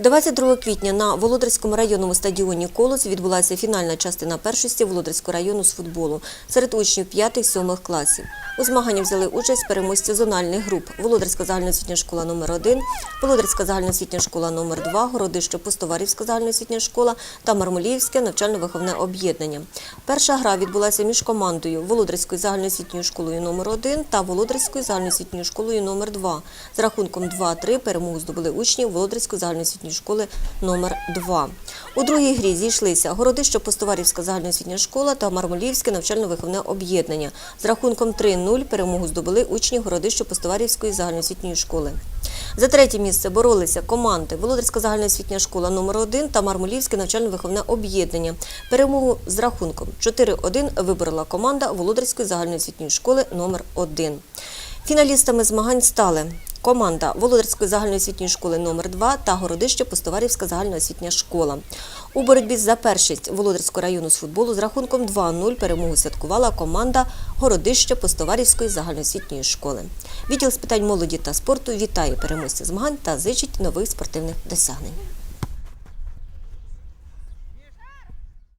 22 квітня на Володарському районному стадіоні «Колос» відбулася фінальна частина першості Володарського району з футболу серед учнів 5-7 класів. У змаганні взяли участь переможці зональних груп Володарська загальноосвітня школа номер 1 Володарська загальноосвітня школа номер 2 Городище Пустоварівська загальноосвітня школа та Мармоліївське навчально-виховне об'єднання. Перша гра відбулася між командою Володарською загальноосвітньою школою номер 1 та Володарською загальноосвітньою школою номер 2 З рахунком 2-3 перемогу здобули учні Володарської загальноосвітньої школи номер 2 У другій грі зійшлися Городище Постоварівська загальноосвітня школа та Мармоліївське навчально-виховне об'єднання. З рахунком 3-0 перемогу здобули учні Городище Постоварівської загальноосвітньої школи. За третє місце боролися команди Володарська загальноосвітня школа номер 1 та Мармолівське навчально-виховне об'єднання. Перемогу з рахунком 4-1 виборола команда Володарської загальноосвітньої школи номер 1 Фіналістами змагань стали команда Володарської загальноосвітньої школи номер 2 та Городище Постоварівська загальноосвітня школа. У боротьбі за першість Володарського району з футболу з рахунком 2-0 перемогу святкувала команда Городище Постоварівської загальноосвітньої школи. Відділ з питань молоді та спорту вітає переможця змагань та зичить нових спортивних досягнень.